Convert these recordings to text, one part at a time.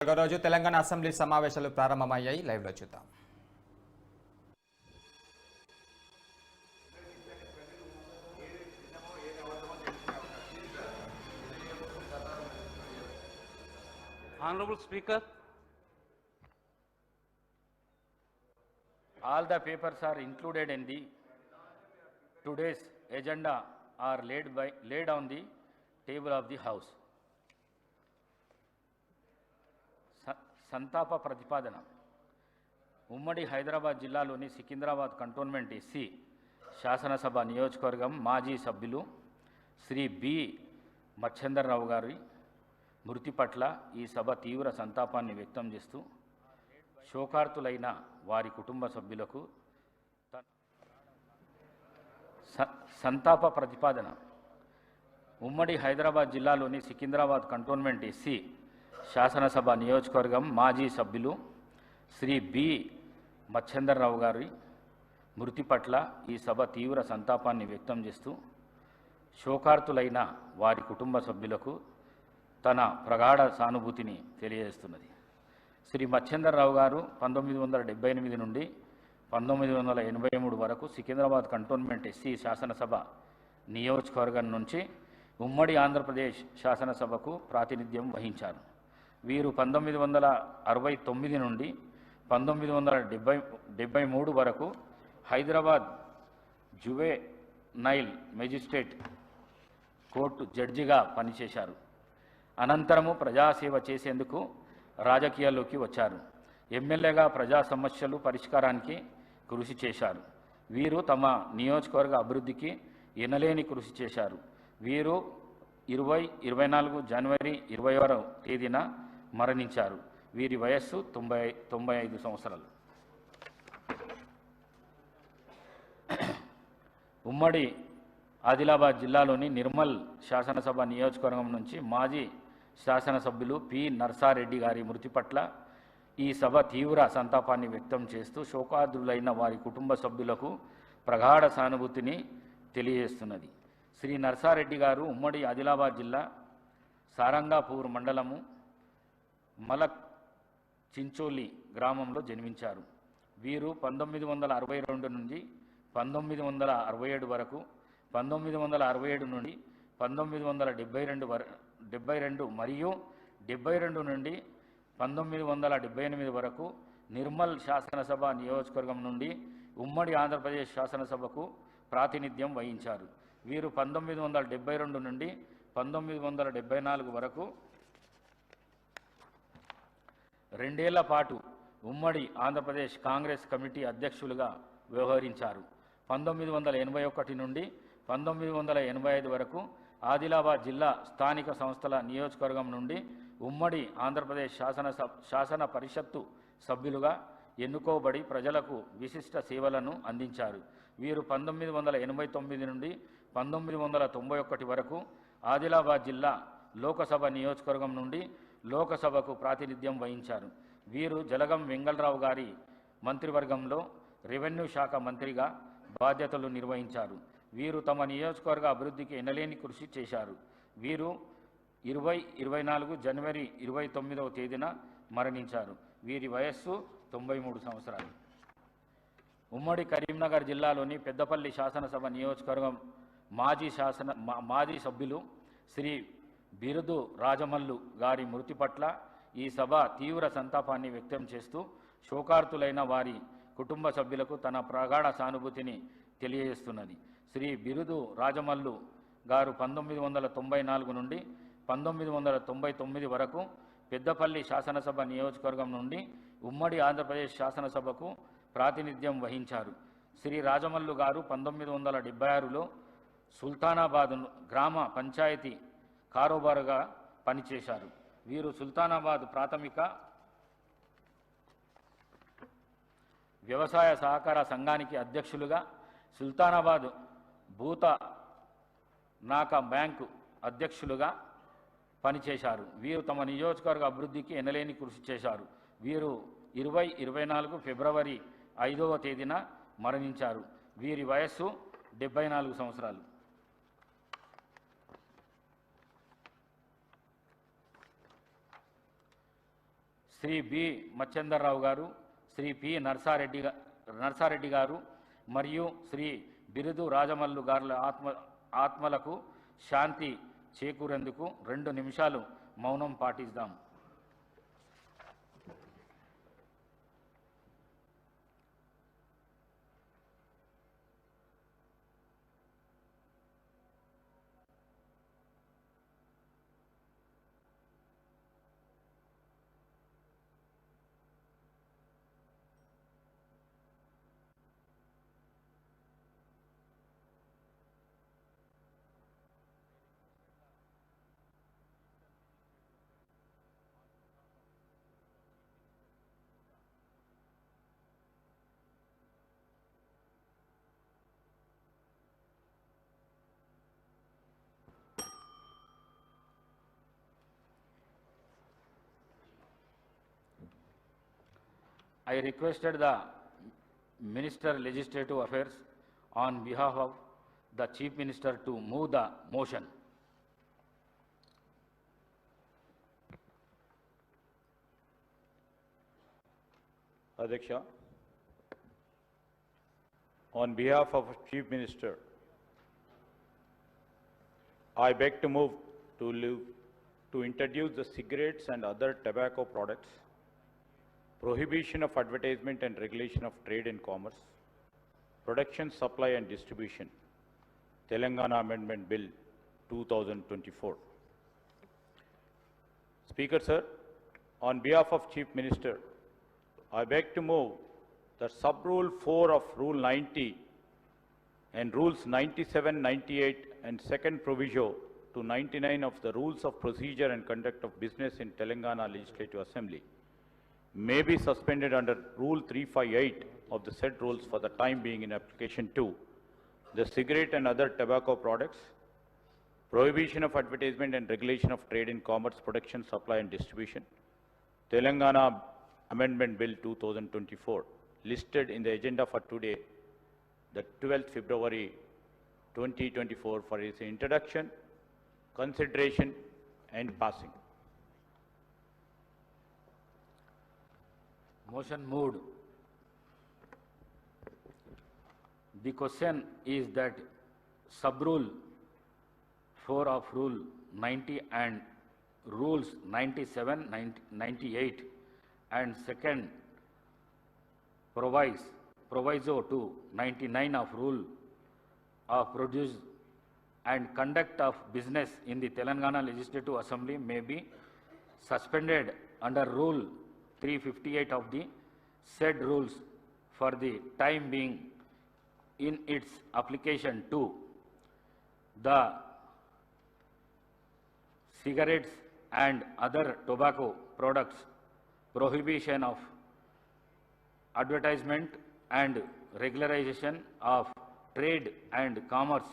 రోజు తెలంగాణ అసెంబ్లీ సమావేశాలు ప్రారంభమయ్యాయి. లైవ్లో చూద్దాం. Honourable speaker all the papers are included in the today's agenda are laid by laid on the table of the house సంతాప ప్రతిపాదన. ఉమ్మడి హైదరాబాద్ జిల్లాలోని సికింద్రాబాద్ కంటోన్మెంట్ ఎస్సీ శాసనసభ నియోజకవర్గం మాజీ సభ్యులు శ్రీ బి. మచ్చందర్రావు గారి మృతి పట్ల ఈ సభ తీవ్ర సంతాపాన్ని వ్యక్తం చేస్తూ శోకార్తులైన వారి కుటుంబ సభ్యులకు సంతాప ప్రతిపాదన. ఉమ్మడి హైదరాబాద్ జిల్లాలోని సికింద్రాబాద్ కంటోన్మెంట్ ఎస్సీ శాసనసభ నియోజకవర్గం మాజీ సభ్యులు శ్రీ బి. మచ్చేందర్రావు గారి మృతి పట్ల ఈ సభ తీవ్ర సంతాపాన్ని వ్యక్తం చేస్తూ శోకార్తులైన వారి కుటుంబ సభ్యులకు తన ప్రగాఢ సానుభూతిని తెలియజేస్తున్నది. శ్రీ మచ్చేందర్రావు గారు పంతొమ్మిది వందల డెబ్బై ఎనిమిది నుండి పంతొమ్మిది వందల ఎనభై మూడు వరకు సికింద్రాబాద్ కంటోన్మెంట్ ఎస్సీ శాసనసభ నియోజకవర్గం నుంచి ఉమ్మడి ఆంధ్రప్రదేశ్ శాసనసభకు ప్రాతినిధ్యం వహించారు. వీరు పంతొమ్మిది వందల అరవై తొమ్మిది నుండి పంతొమ్మిది వందల డెబ్బై డెబ్బై మూడు వరకు Hyderabad juvenile magistrate court జడ్జిగా పనిచేశారు. అనంతరము ప్రజాసేవ చేసేందుకు రాజకీయాల్లోకి వచ్చారు. ఎమ్మెల్యేగా ప్రజా సమస్యలు పరిష్కారానికి కృషి చేశారు. వీరు తమ నియోజకవర్గ అభివృద్ధికి ఎనలేని కృషి చేశారు. వీరు ఇరవై ఇరవై నాలుగు జనవరి ఇరవై ఆరో తేదీన మరణించారు. వీరి వయస్సు తొంభై తొంభై ఐదు సంవత్సరాలు. ఉమ్మడి ఆదిలాబాద్ జిల్లాలోని నిర్మల్ శాసనసభ నియోజకవర్గం నుంచి మాజీ శాసనసభ్యులు పి నర్సారెడ్డి గారి మృతి పట్ల ఈ సభ తీవ్ర సంతాపాన్ని వ్యక్తం చేస్తూ శోకాదులైన వారి కుటుంబ సభ్యులకు ప్రగాఢ సానుభూతిని తెలియజేస్తున్నది. శ్రీ నర్సారెడ్డి గారు ఉమ్మడి ఆదిలాబాద్ జిల్లా సారంగాపూర్ మండలము మలక్ చించోలి గ్రామంలో జన్మించారు. వీరు పంతొమ్మిది వందల అరవై రెండు నుండి పంతొమ్మిది వందల అరవై ఏడు వరకు పంతొమ్మిది వందల అరవై ఏడు నుండి పంతొమ్మిది వందల డెబ్బై రెండు వర డెబ్బై రెండు మరియు డెబ్బై రెండు నుండి పంతొమ్మిది వందల డెబ్బై ఎనిమిది వరకు నిర్మల్ శాసనసభ నియోజకవర్గం నుండి ఉమ్మడి ఆంధ్రప్రదేశ్ శాసనసభకు ప్రాతినిధ్యం వహించారు. వీరు పంతొమ్మిది వందల డెబ్బై రెండు నుండి పంతొమ్మిది వందల డెబ్బై నాలుగు వరకు రెండేళ్ళ పాటు ఉమ్మడి ఆంధ్రప్రదేశ్ కాంగ్రెస్ కమిటీ అధ్యక్షులుగా వ్యవహరించారు. పంతొమ్మిది వందల ఎనభై ఒకటి నుండి పంతొమ్మిది వందల ఎనభై ఐదు వరకు ఆదిలాబాద్ జిల్లా స్థానిక సంస్థల నియోజకవర్గం నుండి ఉమ్మడి ఆంధ్రప్రదేశ్ శాసన శాసన పరిషత్తు సభ్యులుగా ఎన్నుకోబడి ప్రజలకు విశిష్ట సేవలను అందించారు. వీరు పంతొమ్మిది వందల ఎనభై తొమ్మిది నుండి పంతొమ్మిది వందల తొంభై ఒకటి వరకు ఆదిలాబాద్ జిల్లా లోకసభ నియోజకవర్గం నుండి లోకసభకు ప్రాతినిధ్యం వహించారు. వీరు జలగం వెంగళరావు గారి మంత్రివర్గంలో రెవెన్యూ శాఖ మంత్రిగా బాధ్యతలు నిర్వహించారు. వీరు తమ నియోజకవర్గ అభివృద్ధికి ఎనలేని కృషి చేశారు. వీరు ఇరవై ఇరవై నాలుగు జనవరి ఇరవై తొమ్మిదవ తేదీన మరణించారు. వీరి వయస్సు తొంభై మూడు సంవత్సరాలు. ఉమ్మడి కరీంనగర్ జిల్లాలోని పెద్దపల్లి శాసనసభ నియోజకవర్గం మాజీ శాసన మా- మాజీ సభ్యులు శ్రీ బిరుదు రాజమల్లు గారి మృతి పట్ల ఈ సభ తీవ్ర సంతాపాన్ని వ్యక్తం చేస్తూ శోకార్తులైన వారి కుటుంబ సభ్యులకు తన ప్రగాఢ సానుభూతిని తెలియజేస్తున్నది. శ్రీ బిరుదు రాజమల్లు గారు పంతొమ్మిది వందల తొంభై నాలుగు నుండి పంతొమ్మిది వందల తొంభై తొమ్మిది వరకు పెద్దపల్లి శాసనసభ నియోజకవర్గం నుండి ఉమ్మడి ఆంధ్రప్రదేశ్ శాసనసభకు ప్రాతినిధ్యం వహించారు. శ్రీ రాజమల్లు గారు పంతొమ్మిది వందల డెబ్బై ఆరులో సుల్తానాబాద్ గ్రామ పంచాయతీ కారోబారుగా పనిచేశారు. వీరు సుల్తానాబాద్ ప్రాథమిక వ్యవసాయ సహకార సంఘానికి అధ్యక్షులుగా సుల్తానాబాద్ భూత నాక బ్యాంకు అధ్యక్షులుగా పనిచేశారు. వీరు తమ నియోజకవర్గ అభివృద్ధికి ఎనలేని కృషి చేశారు. వీరు ఇరవై ఇరవై నాలుగు ఫిబ్రవరి ఐదవ తేదీన మరణించారు. వీరి వయస్సు డెబ్బై నాలుగు సంవత్సరాలు. శ్రీ బి మచ్చందర్రావు గారు శ్రీ పి నర్సారెడ్డి నర్సారెడ్డి గారు మరియు శ్రీ బిరుదు రాజమల్లు గారుల ఆత్మ ఆత్మలకు శాంతి చేకూరేందుకు రెండు నిమిషాలు మౌనం పాటిద్దాం. I requested the Minister Legislative Affairs on behalf of the Chief Minister to move the motion. Adhiksha, on behalf of Chief Minister, I beg to move to live, to introduce the cigarettes and other tobacco products, prohibition of advertisement and regulation of trade and commerce, production, supply and distribution, Telangana Amendment Bill 2024. Speaker, sir, on behalf of Chief Minister, I beg to move that sub-rule 4 of Rule 90 and Rules 97, 98 and second proviso to 99 of the Rules of Procedure and Conduct of Business in Telangana Legislative Assembly may be suspended under Rule 358 of the said rules for the time being in application to the cigarette and other tobacco products, prohibition of advertisement and regulation of trade in commerce, production, supply and distribution, Telangana Amendment Bill 2024, listed in the agenda for today, the 12th February 2024, for its introduction, consideration and passing. Motion moved. The question is that sub-rule 4 of Rule 90 and Rules 97, 90 98 and second proviso, proviso to 99 of Rule of Produce and Conduct of Business in the Telangana Legislative Assembly may be suspended under Rule 358 of the said rules for the time being in its application to the cigarettes and other tobacco products, prohibition of advertisement and regularization of trade and commerce,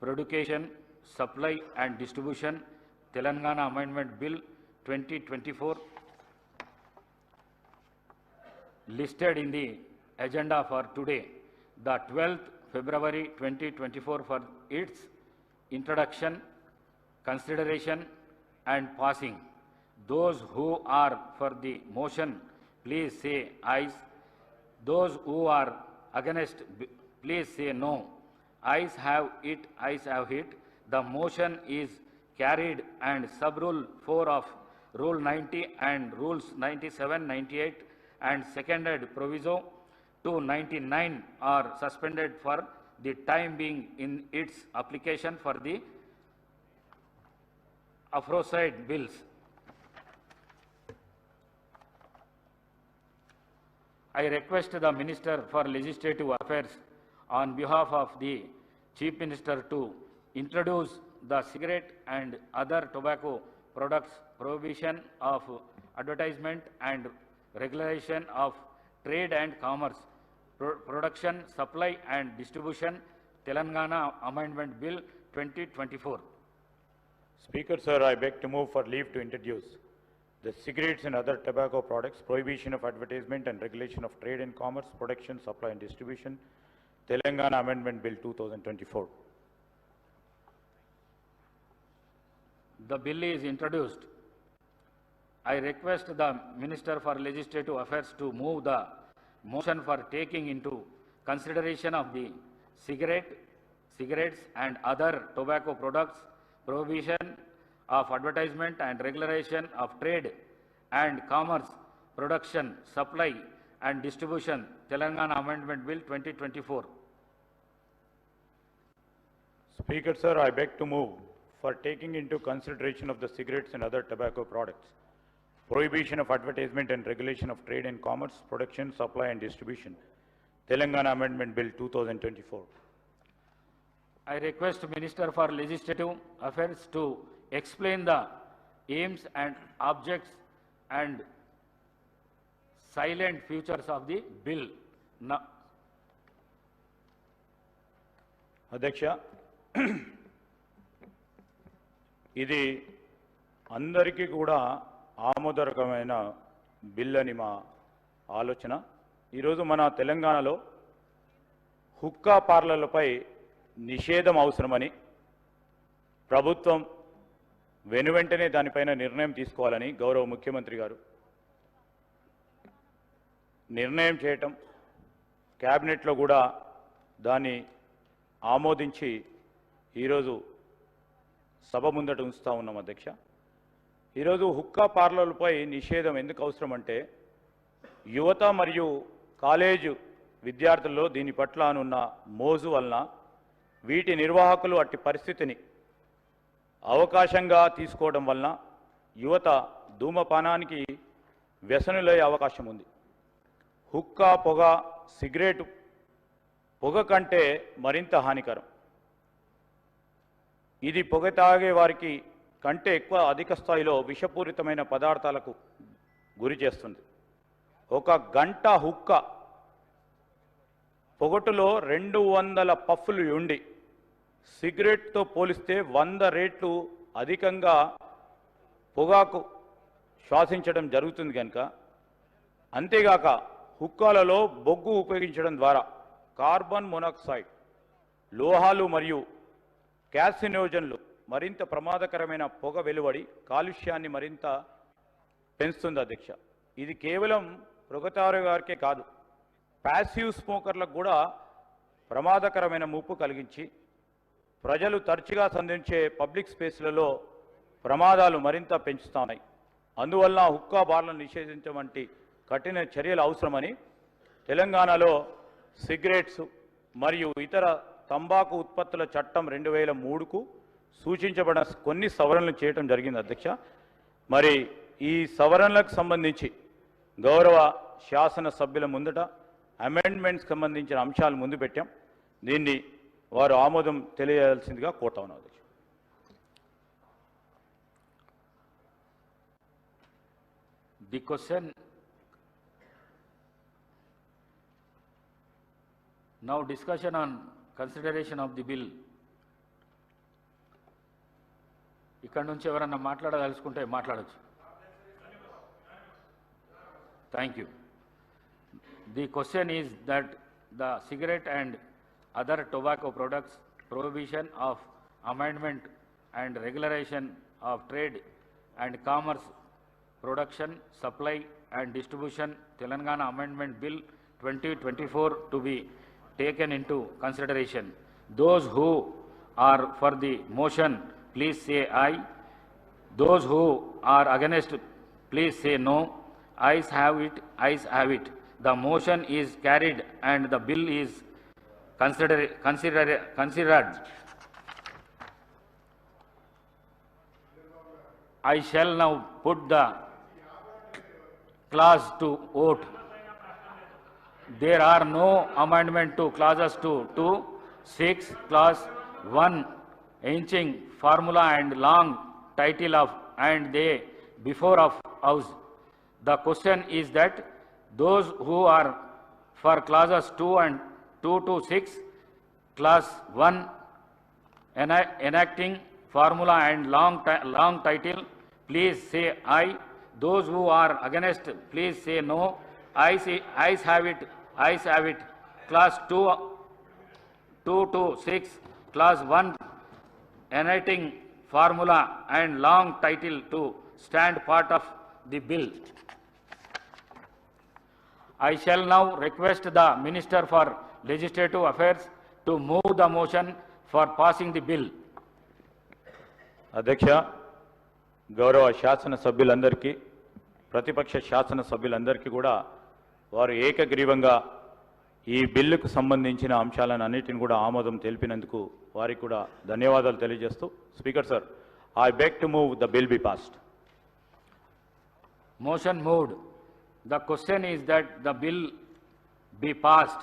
production, supply and distribution, Telangana Amendment Bill 2024, listed in the agenda for today, the 12th February 2024 for its introduction, consideration and passing. Those who are for the motion, please say ayes. Those who are against, please say no. Ayes have it, ayes have it. The motion is carried and sub-rule 4 of Rule 90 and Rules 97, 98 and seconded proviso to 99 are suspended for the time being in its application for the aforesaid bills. I request the Minister for Legislative Affairs on behalf of the Chief Minister to introduce the cigarette and other tobacco products prohibition of advertisement and regulation of trade and commerce, pro- production, supply and distribution, Telangana Amendment Bill 2024. Speaker, sir, I beg to move for leave to introduce the cigarettes and other tobacco products, prohibition of advertisement and regulation of trade and commerce, production, supply and distribution, Telangana Amendment Bill 2024. The bill is introduced. I request the Minister for Legislative Affairs to move the motion for taking into consideration of the cigarette, cigarettes and other tobacco products, prohibition of advertisement and regulation of trade and commerce, production, supply and distribution, Telangana Amendment Bill 2024. Speaker, sir, I beg to move for taking into consideration of the cigarettes and other tobacco products, prohibition of advertisement and regulation of trade and commerce, production, supply and distribution, Telangana Amendment Bill 2024. I request Minister for Legislative Affairs to explain the aims and objects and silent futures of the bill. Now, ఇది అందరికీ కూడా ఆమోదరకమైన bill అని మా ఆలోచన. ఈరోజు మన తెలంగాణలో హుక్కా పార్లర్లపై నిషేధం అవసరమని ప్రభుత్వం వెనువెంటనే దానిపైన నిర్ణయం తీసుకోవాలని గౌరవ ముఖ్యమంత్రి గారు నిర్ణయం చేయటం క్యాబినెట్లో కూడా దాన్ని ఆమోదించి ఈరోజు సభ ముందట ఉంచుతా ఉన్నాం అధ్యక్ష. ఈరోజు హుక్కా పార్లర్లపై నిషేధం ఎందుకు అవసరం అంటే యువత మరియు కాలేజు విద్యార్థుల్లో దీని పట్ల అనున్న మోజు వలన వీటి నిర్వాహకులు అట్టి పరిస్థితిని అవకాశంగా తీసుకోవడం వలన యువత ధూమపానానికి వ్యసనులయ్యే అవకాశం ఉంది. హుక్కా పొగ సిగరెట్ పొగ కంటే మరింత హానికరం. ఇది పొగ తాగే వారికి కంటే ఎక్కువ అధిక స్థాయిలో విషపూరితమైన పదార్థాలకు గురి చేస్తుంది. ఒక గంట హుక్క పొగటులో రెండు వందల పఫ్లు ఉండి సిగరెట్తో పోలిస్తే వంద రేట్లు అధికంగా పొగాకు శ్వాసించడం జరుగుతుంది కనుక. అంతేగాక హుక్కాలలో బొగ్గు ఉపయోగించడం ద్వారా కార్బన్ మొనాక్సైడ్ లోహాలు మరియు క్యాసినోజన్లు మరింత ప్రమాదకరమైన పొగ వెలువడి కాలుష్యాన్ని మరింత పెంచుతుంది అధ్యక్ష. ఇది కేవలం పొగతారు గారికే కాదు ప్యాసివ్ స్మోకర్లకు కూడా ప్రమాదకరమైన ముప్పు కలిగించి ప్రజలు తరచుగా సంధించే పబ్లిక్ స్పేస్లలో ప్రమాదాలు మరింత పెంచుతున్నాయి. అందువల్ల హుక్కా బార్లను నిషేధించడం వంటి కఠిన చర్యలు అవసరమని తెలంగాణలో సిగరెట్స్ మరియు ఇతర తంబాకు ఉత్పత్తుల చట్టం రెండు వేల మూడుకు సూచించబడిన కొన్ని సవరణలు చేయటం జరిగింది అధ్యక్ష. మరి ఈ సవరణలకు సంబంధించి గౌరవ శాసన సభ్యుల ముందట అమెండ్మెంట్స్ సంబంధించిన అంశాలు ముందు పెట్టాం. దీన్ని వారు ఆమోదం తెలియాల్సిందిగా కోరుతా ఉన్నాం అధ్యక్ష. The question now discussion on consideration of the bill ఇక్కడ నుంచి ఎవరన్నా మాట్లాడదలుచుకుంటే మాట్లాడచ్చు. Thank you the question is that the cigarette and other tobacco products prohibition of amendment and regularisation of trade and commerce production supply and distribution Telangana amendment bill twenty twenty four to be taken into consideration. Those who are for the motion, please say aye. Those who are against, please say no. Ayes have it, ayes have it. The motion is carried and the bill is consider, consider, considered. I shall now put the clause to vote. There are no amendment to clauses 2, 2, 6, clause 1, inching formula and long title of and they before of house. The question is that those who are for clauses 2 and 2 to 6, clause 1 enacting formula and long, long title, please say aye. Those who are against, please say no. Ayes, ayes have it, ayes have it clause two two to six clause one enacting formula and long title to stand part of the bill I shall now request the minister for legislative affairs to move the motion for passing the bill అధ్యక్ష గౌరవ శాసన సభ్యులందరికీ ప్రతిపక్ష శాసన సభ్యులందరికీ కూడా వారు ఏకగ్రీవంగా ఈ బిల్లుకు సంబంధించిన అంశాలను అన్నిటిని కూడా ఆమోదం తెలిపినందుకు వారికి కూడా ధన్యవాదాలు తెలియజేస్తూ speaker sir I beg to move the bill be passed motion moved. The question is that the bill be passed.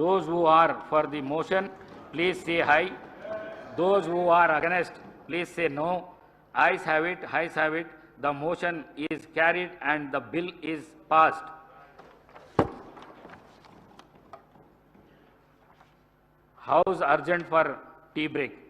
Those who are for the motion please say aye those who are against please say no ayes have it ayes have it the motion is carried and the bill is passed House urgent for tea break.